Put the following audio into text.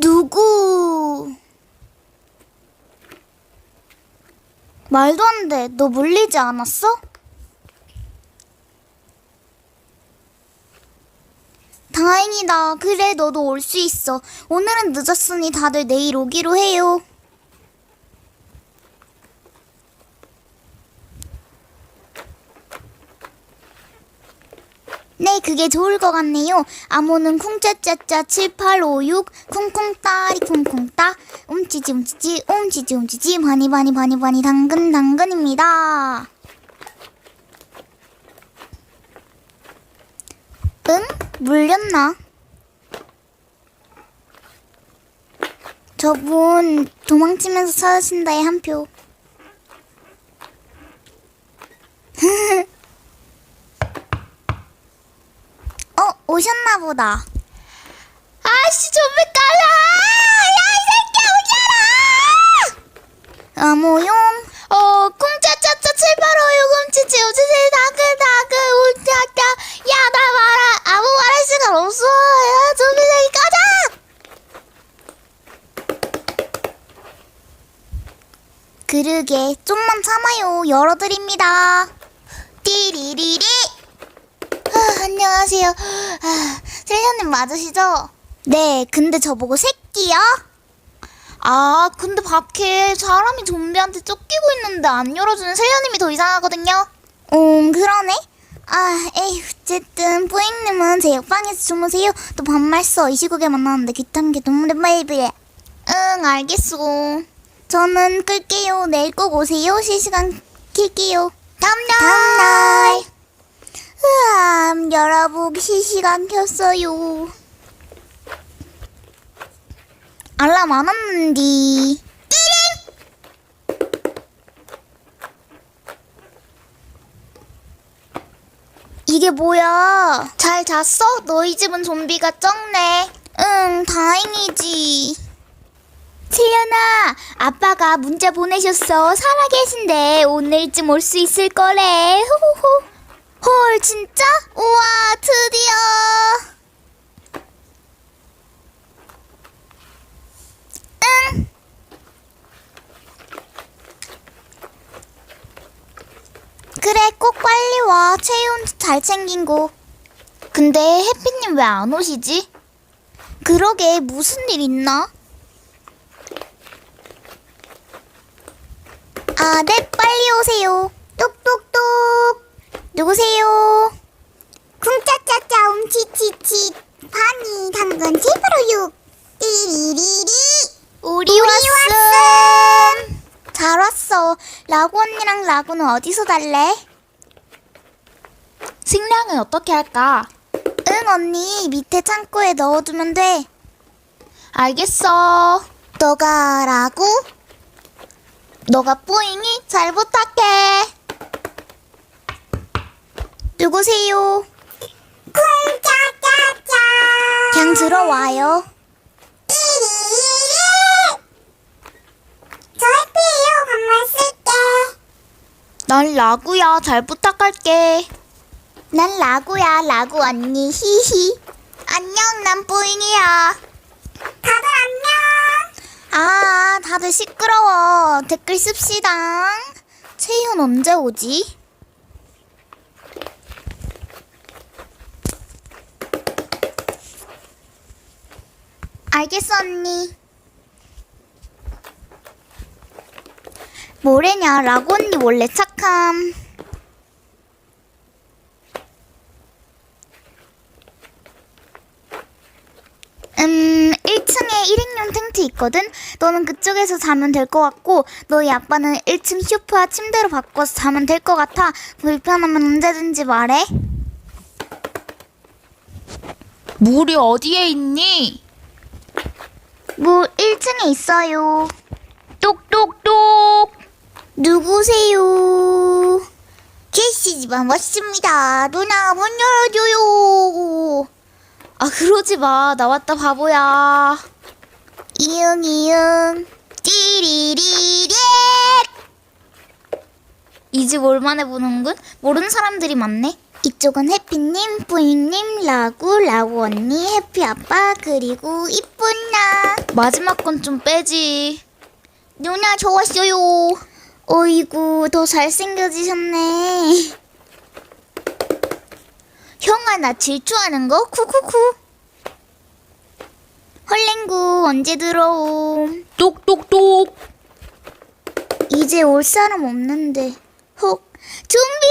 누구? 말도 안 돼. 너 물리지 않았어? 다행이다. 그래, 너도 올 수 있어. 오늘은 늦었으니 다들 내일 오기로 해요. 네, 그게 좋을 것 같네요. 암호는 쿵짜짜짜 7856 쿵쿵따리 쿵쿵따 움치지 움치지 움치지 움치지 바니 바니 바니 바니 당근 당근입니다. 응? 물렸나? 저분 도망치면서 찾으신다에 한 표. 어, 오셨나 보다. 아씨, 좀비 깔라! 야, 이 새끼야, 오셔라! 어 모용, 어, 쿵짜짜짜 7856 움치치 우치치 다글다글 울짜짜 야, 나 말아, 아무 말할 시간 없어. 야, 좀비 새끼 가자! 그러게, 좀만 참아요. 열어드립니다. 띠리리리! 아, 안녕하세요. 아, 세련님 맞으시죠? 네, 근데 저보고 새끼야? 아, 근데 밖에 사람이 좀비한테 쫓기고 있는데 안 열어주는 세련님이 더 이상하거든요. 음, 그러네. 아, 에이, 어쨌든 뿌잉님은 제 옆방에서 주무세요. 또 반말 써. 이 시국에 만나는데 귀찮은 게 너무 오랜만이래. 응, 알겠어. 저는 끌게요. 내일 꼭 오세요. 실시간 킬게요. 다음날. 다음날. 으암, 여러분 실시간 켰어요. 알람 안 왔는디. 이게 뭐야? 잘 잤어? 너희 집은 좀비가 적네. 응, 다행이지. 채연아, 아빠가 문자 보내셨어. 살아계신데 오늘쯤 올 수 있을 거래. 후후후. 헐, 진짜? 우와, 드디어. 응. 그래, 꼭 빨리 와. 채윤 잘 챙긴 거. 근데 햇빛님 왜 안 오시지? 그러게, 무슨 일 있나? 아, 네, 빨리 오세요. 누구세요? 쿵짜짜짜 움치치치 파니 당근 7%육 띠리리리 우리, 왔음 잘 왔어 라구 언니랑 라구는 어디서 달래? 식량은 어떻게 할까? 응 언니 밑에 창고에 넣어두면 돼 알겠어. 너가 라구? 너가 뿌잉이? 잘 부탁해 누구세요? 쿵짜짜짜 그냥 들어와요 저 해피예요 반말 쓸게 난 라구야. 잘 부탁할게. 난 라구야 라구 언니 히히 안녕 난 뿌잉이야 다들 안녕 아 다들 시끄러워 댓글 씁시다 채윤 언제 오지? 알겠어 언니 뭐래냐 라구 언니 원래 착함 음, 1층에 1인용 텐트 있거든? 너는 그쪽에서 자면 될 것 같고, 너희 아빠는 1층 쇼파와 침대로 바꿔서 자면 될 것 같아. 불편하면 언제든지 말해. 물이 어디에 있니? 뭐, 1층에 있어요. 똑똑똑. 누구세요? 제시 집안 왔습니다. 누나, 문 열어줘요. 아 그러지 마. 나왔다 바보야. 이응, 이응. 띠리리리. 이집 올만해 보는군. 모르는 사람들이 많네. 이쪽은 해피님, 뿌잉님, 라구, 라구 언니, 해피 아빠, 그리고 이쁜 나. 마지막 건 좀 빼지. 누나 좋았어요. 어이구, 더 잘생겨지셨네. 형아, 나 질투하는 거? 쿠쿠쿠. 헐랭구, 언제 들어옴? 똑똑똑. 이제 올 사람 없는데. 혹, 준비!